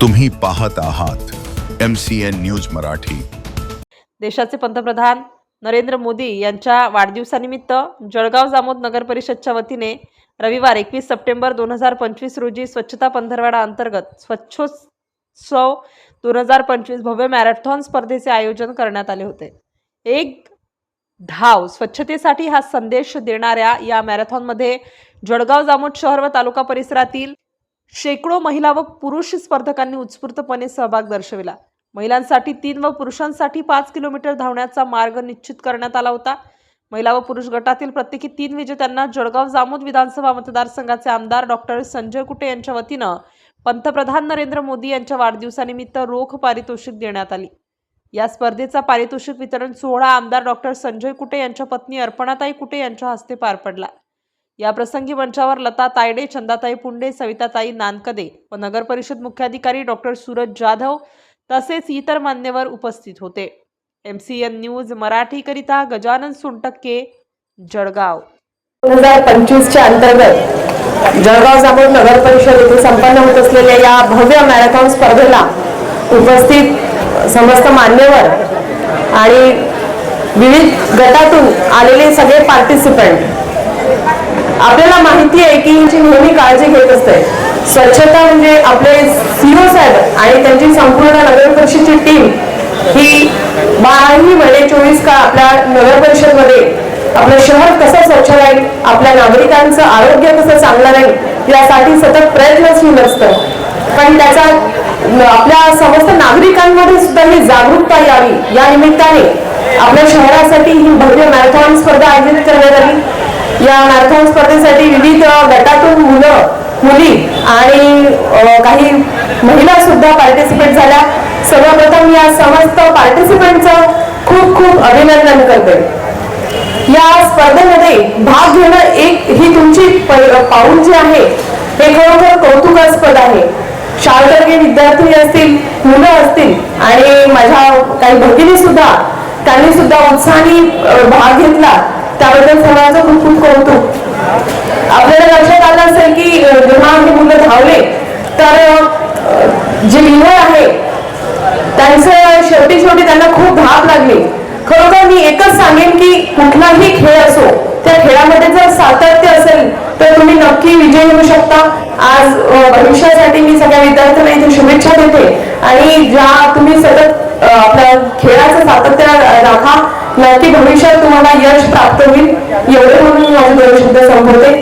तुम्ही पाहत आहात M C N news Marathi. देशाचे पंतप्रधान नरेंद्र मोदी यांच्या वाढदिवसानिमित्त जळगाव जामोद नगर परिषदच्या वतीने रविवार एकवीस सप्टेंबर दोन हजार पंचवीस रोजी स्वच्छता पंधरवडा अंतर्गत स्वच्छोत्सव दोन हजार पंचवीस भव्य मॅरेथॉन स्पर्धेचे आयोजन करण्यात आले होते. एक धाव स्वच्छतेसाठी हा संदेश देणाऱ्या या मॅरेथॉनमध्ये जळगाव जामोद शहर व तालुका परिसरातील शेकडो महिला व पुरुष स्पर्धकांनी उत्स्फूर्तपणे सहभाग दर्शविला. महिलांसाठी तीन व पुरुषांसाठी पाच किलोमीटर धावण्याचा मार्ग निश्चित करण्यात आला होता. महिला व पुरुष गटातील प्रत्येकी तीन विजेत्यांना जळगाव जामोद विधानसभा मतदारसंघाचे आमदार डॉक्टर संजय कुटे यांच्या वतीनं पंतप्रधान नरेंद्र मोदी यांच्या वाढदिवसानिमित्त रोख पारितोषिक देण्यात आली. या स्पर्धेचा पारितोषिक वितरण सोहळा आमदार डॉक्टर संजय कुटे यांच्या पत्नी अर्पणाताई कुटे यांच्या हस्ते पार पडला. या प्रसंगी मंचावर लता तायडे चंदाताई पुंडे सविताताई नानकदे व नगरपरिषद मुख्याधिकारी डॉक्टर सूरज जाधव तसेच इतर मान्यवर उपस्थित होते. एम सी एन न्यूज मराठीकरिता गजानन सुंटक्के जळगाव. दोन हजार पंचवीसच्या अंतर्गत जळगाव जामोद नगर परिषद येथे संपन्न होत असलेल्या या भव्य मॅरेथॉन स्पर्धेला उपस्थित समस्त मान्यवर आणि विविध गटातून आलेले सगळे पार्टिसिपंट आपल्याला माहिती आहे की यांची नेहमी काळजी घेत असते. स्वच्छता म्हणजे आपले सीओ साहेब आणि त्यांची संपूर्ण नगर परिषदची टीम ही बाराही महिने चोवीस काळ आपल्या नगर परिषदमध्ये आपलं शहर कसं स्वच्छ राहील आपल्या नागरिकांचं आरोग्य कसं चांगलं राहील यासाठी सतत प्रयत्नशील असतं. पण त्याचा आपल्या समस्त नागरिकांमध्ये सुद्धा ही जागरूकता यावी. या निमित्ताने आपल्या शहरासाठी ही भव्य मॅरेथॉन स्पर्धा आयोजित करण्यात आली. या मॅरेथॉन स्पर्धेसाठी विविध गटातून मुलं मुली आणि काही महिला सुद्धा पार्टिसिपेट झाल्या. सर्वप्रथम या समस्त पार्टिसिपेंटचं खूप खूप अभिनंदन करते. या स्पर्धेमध्ये भाग घेणं एक ही तुमची पाऊल जी आहे हे खरोखर कौतुकास्पद आहे. शाळकर्मी विद्यार्थी असतील मुलं असतील आणि माझ्या काही भगिनी सुद्धा त्यांनी सुद्धा उत्साहाने भाग घेतला. त्याबद्दल सर्वांचं खूप खूप कौतुक. आपल्याला लक्षात आलं असेल की जेव्हा हे मुलं धावले तर जे लिंगर आहे त्यांचं शेवटी शेवटी त्यांना खूप धाप लागली. खरोखर मी एकच सांगेन की कुठलाही खेळ असो त्या खेळामध्ये जर सातत्य असेल तर तुम्ही नक्की विजय होऊ शकता. आज भविष्यासाठी मी सगळ्या विद्यार्थ्यांना इथे शुभेच्छा देते. आणि ज्या तुम्ही सतत आपल्या खेळाचं सातत्य राखा नक्की भविष्यात तुम्हाला यश प्राप्त होईल एवढे म्हणून मी माझे दोन शब्द संपवते